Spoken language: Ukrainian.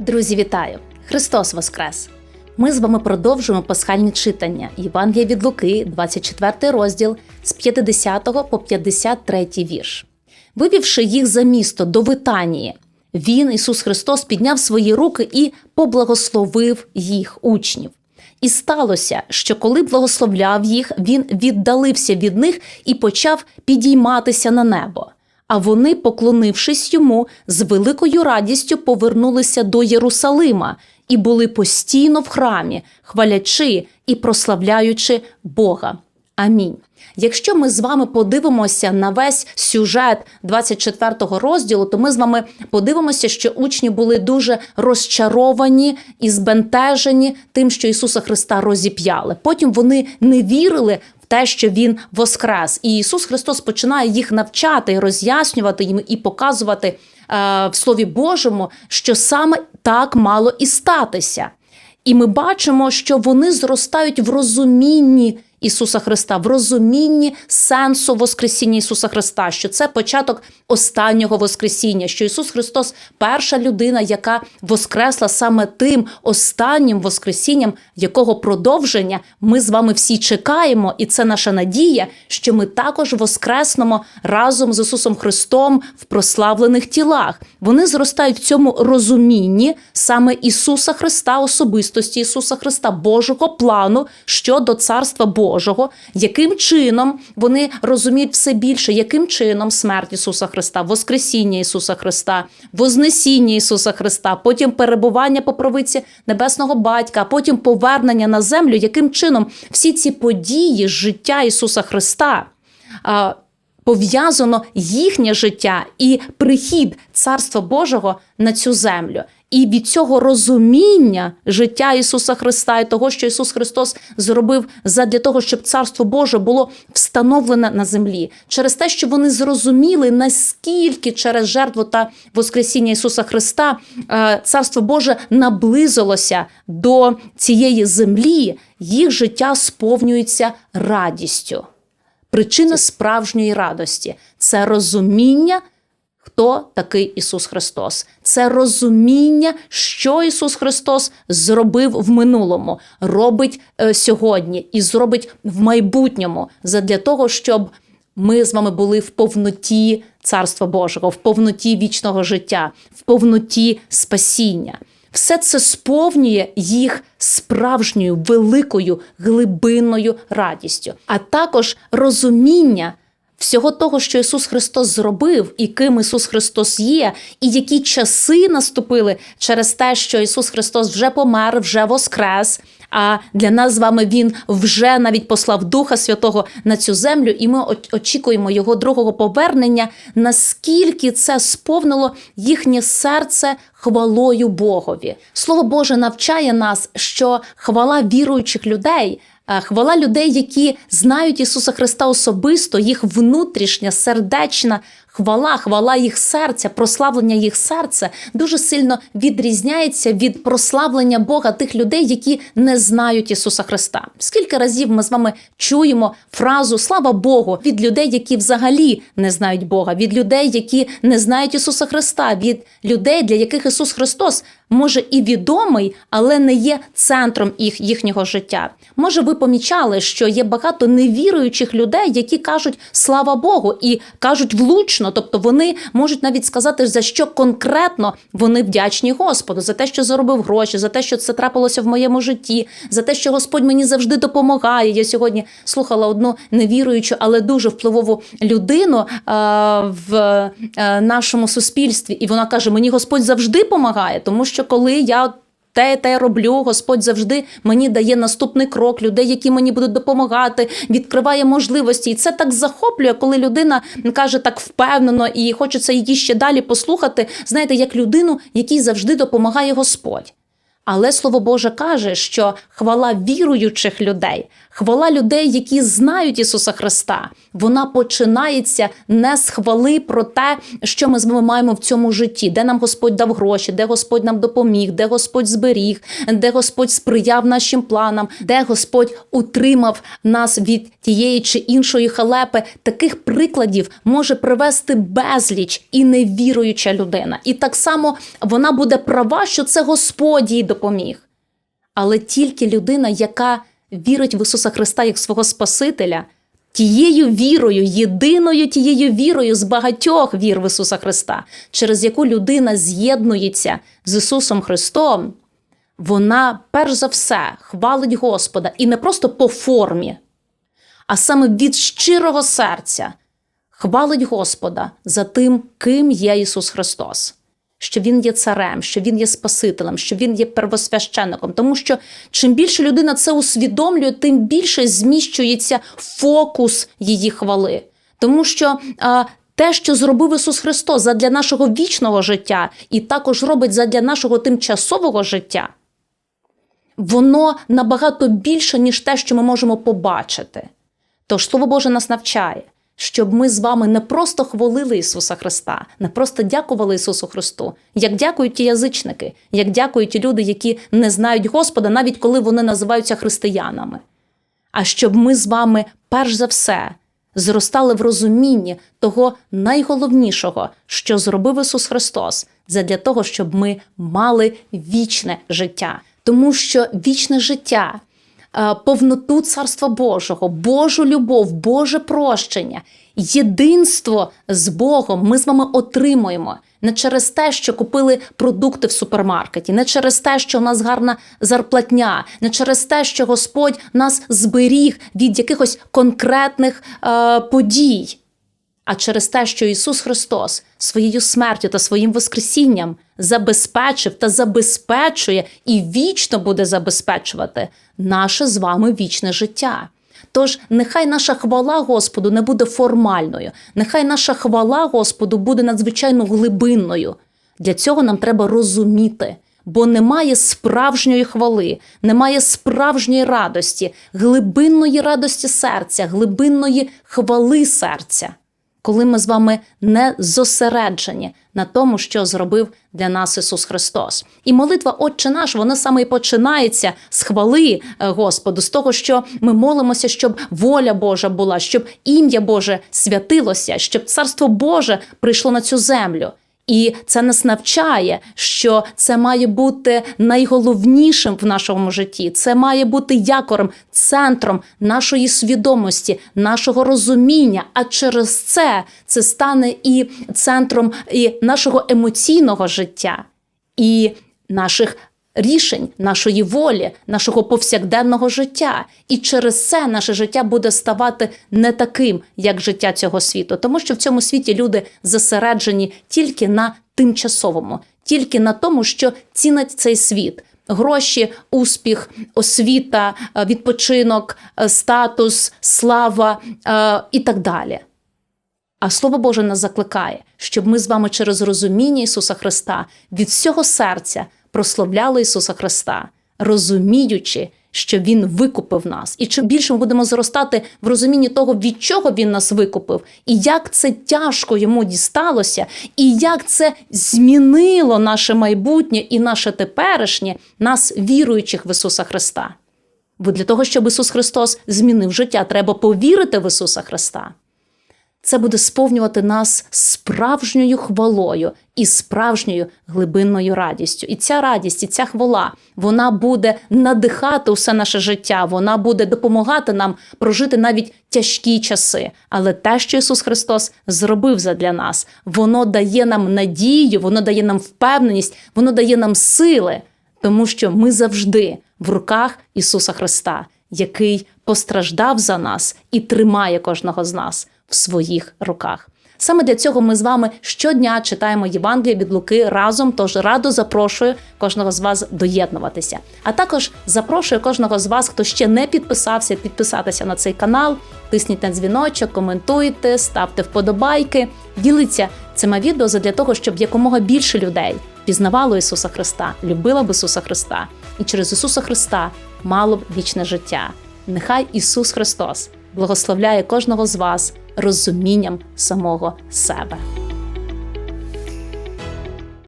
Друзі, вітаю! Христос Воскрес! Ми з вами продовжуємо пасхальні читання Євангелія від Луки, 24 розділ з 50 по 53 вірш. Вивівши їх за місто до Витанії, він, Ісус Христос, підняв свої руки і поблагословив їх учнів. І сталося, що коли благословляв їх, він віддалився від них і почав підійматися на небо. А вони, поклонившись йому, з великою радістю повернулися до Єрусалима і були постійно в храмі, хвалячи і прославляючи Бога. Амінь. Якщо ми з вами подивимося на весь сюжет 24 розділу, то ми з вами подивимося, що учні були дуже розчаровані і збентежені тим, що Ісуса Христа розіп'яли. Потім вони не вірили те, що Він воскрес. І Ісус Христос починає їх навчати, роз'яснювати їм і показувати е, в Слові Божому, що саме так мало і статися. І ми бачимо, що вони зростають в розумінні Ісуса Христа, в розумінні сенсу Воскресіння Ісуса Христа, що це початок останнього Воскресіння, що Ісус Христос перша людина, яка воскресла саме тим останнім Воскресінням, якого продовження ми з вами всі чекаємо, і це наша надія, що ми також воскреснемо разом з Ісусом Христом в прославлених тілах. Вони зростають в цьому розумінні саме Ісуса Христа, особистості Ісуса Христа, Божого плану щодо Царства Божого, яким чином вони розуміють все більше, яким чином смерть Ісуса Христа, Воскресіння Ісуса Христа, Вознесіння Ісуса Христа, потім перебування по провиці Небесного Батька, а потім повернення на землю, яким чином всі ці події життя Ісуса Христа. Пов'язано їхнє життя і прихід Царства Божого на цю землю. І від цього розуміння життя Ісуса Христа і того, що Ісус Христос зробив задля того, щоб Царство Боже було встановлене на землі, через те, що вони зрозуміли, наскільки через жертву та Воскресіння Ісуса Христа е, Царство Боже наблизилося до цієї землі, їх життя сповнюється радістю. Причина справжньої радості це розуміння, хто такий Ісус Христос. Це розуміння, що Ісус Христос зробив в минулому, робить е, сьогодні і зробить в майбутньому, задля того, щоб ми з вами були в повноті Царства Божого, в повноті вічного життя, в повноті спасіння. Все це сповнює їх справжньою великою глибинною радістю, а також розуміння всього того, що Ісус Христос зробив, і ким Ісус Христос є, і які часи наступили через те, що Ісус Христос вже помер, вже воскрес. А для нас з вами Він вже навіть послав Духа Святого на цю землю, і ми очікуємо Його другого повернення. Наскільки це сповнило їхнє серце хвалою Богові? Слово Боже навчає нас, що хвала віруючих людей. Е, Хвала людей, які знають Ісуса Христа особисто, їх внутрішня, сердечна хвала, хвала їх серця, прославлення їх серця дуже сильно відрізняється від прославлення Бога тих людей, які не знають Ісуса Христа. Скільки разів ми з вами чуємо фразу Слава Богу від людей, які взагалі не знають Бога, від людей, які не знають Ісуса Христа, від людей, для яких Ісус Христос може і відомий, але не є центром їх, їхнього життя. Може, ви помічали, що є багато невіруючих людей, які кажуть слава Богу, і кажуть влучно, тобто вони можуть навіть сказати, за що конкретно вони вдячні Господу, за те, що заробив гроші, за те, що це трапилося в моєму житті, за те, що Господь мені завжди допомагає. Я сьогодні слухала одну невіруючу, але дуже впливову людину а, в а, нашому суспільстві, і вона каже: Мені Господь завжди допомагає, тому що коли я. Те, те роблю, Господь завжди мені дає наступний крок, людей, які мені будуть допомагати, відкриває можливості. І це так захоплює, коли людина каже так впевнено і хочеться її ще далі послухати. Знаєте, як людину, якій завжди допомагає Господь. Але Слово Боже каже, що хвала віруючих людей, хвала людей, які знають Ісуса Христа, вона починається не з хвали про те, що ми з вами маємо в цьому житті, де нам Господь дав гроші, де Господь нам допоміг, де Господь зберіг, де Господь сприяв нашим планам, де Господь утримав нас від тієї чи іншої халепи. Таких прикладів може привести безліч і невіруюча людина. І так само вона буде права, що це Господь їй допоміг. Але тільки людина, яка вірить в Ісуса Христа як свого Спасителя, тією вірою, єдиною тією вірою з багатьох вір в Ісуса Христа, через яку людина з'єднується з Ісусом Христом, вона перш за все хвалить Господа і не просто по формі, а саме від щирого серця хвалить Господа за тим, ким є Ісус Христос. Що він є царем, що він є Спасителем, що він є первосвященником. Тому що чим більше людина це усвідомлює, тим більше зміщується фокус її хвали. Тому що а, те, що зробив Ісус Христос задля нашого вічного життя, і також робить задля нашого тимчасового життя, воно набагато більше, ніж те, що ми можемо побачити. Тож Слово Боже нас навчає, щоб ми з вами не просто хвалили Ісуса Христа, не просто дякували Ісусу Христу, як дякують ті язичники, як дякують ті люди, які не знають Господа, навіть коли вони називаються християнами. А щоб ми з вами, перш за все, зростали в розумінні того найголовнішого, що зробив Ісус Христос, задля того, щоб ми мали вічне життя. Тому що вічне життя повноту Царства Божого, Божу любов, Боже прощення, єдинство з Богом ми з вами отримуємо не через те, що купили продукти в супермаркеті, не через те, що у нас гарна зарплатня, не через те, що Господь нас зберіг від якихось конкретних е, подій. А через те, що Ісус Христос своєю смертю та своїм Воскресінням забезпечив та забезпечує і вічно буде забезпечувати наше з вами вічне життя. Тож нехай наша хвала Господу не буде формальною, нехай наша хвала Господу буде надзвичайно глибинною. Для цього нам треба розуміти, бо немає справжньої хвали, немає справжньої радості, глибинної радості серця, глибинної хвали серця коли ми з вами не зосереджені на тому, що зробив для нас Ісус Христос. І молитва Отче наш, вона саме і починається з хвали е, Господу, з того, що ми молимося, щоб воля Божа була, щоб ім'я Боже святилося, щоб Царство Боже прийшло на цю землю. І це нас навчає, що це має бути найголовнішим в нашому житті. Це має бути якорем, центром нашої свідомості, нашого розуміння. А через це це стане і центром і нашого емоційного життя, і наших рішень, нашої волі, нашого повсякденного життя. І через це наше життя буде ставати не таким, як життя цього світу, тому що в цьому світі люди зосереджені тільки на тимчасовому, тільки на тому, що цінить цей світ. Гроші, успіх, освіта, е, відпочинок, е, статус, слава е, і так далі. А Слово Боже нас закликає, щоб ми з вами через розуміння Ісуса Христа від всього серця прославляли Ісуса Христа, розуміючи, що Він викупив нас. І чим більше ми будемо зростати в розумінні того, від чого Він нас викупив, і як це тяжко йому дісталося, і як це змінило наше майбутнє і наше теперішнє, нас, віруючих в Ісуса Христа. Бо для того, щоб Ісус Христос змінив життя, треба повірити в Ісуса Христа. Це буде сповнювати нас справжньою хвалою і справжньою глибинною радістю. І ця радість, і ця хвала, вона буде надихати усе наше життя, вона буде допомагати нам прожити навіть тяжкі часи. Але те, що Ісус Христос зробив задля нас, воно дає нам надію, воно дає нам впевненість, воно дає нам сили, тому що ми завжди в руках Ісуса Христа, який постраждав за нас і тримає кожного з нас в своїх руках. Саме для цього ми з вами щодня читаємо Євангеліє від Луки разом. Тож радо запрошую кожного з вас доєднуватися. А також запрошую кожного з вас, хто ще не підписався, підписатися на цей канал. Тисніть на дзвіночок, коментуйте, ставте вподобайки, діліться цими відео для того, щоб якомога більше людей пізнавало Ісуса Христа, любило б Ісуса Христа і через Ісуса Христа мало б вічне життя. Нехай Ісус Христос благословляє кожного з вас розумінням самого себе.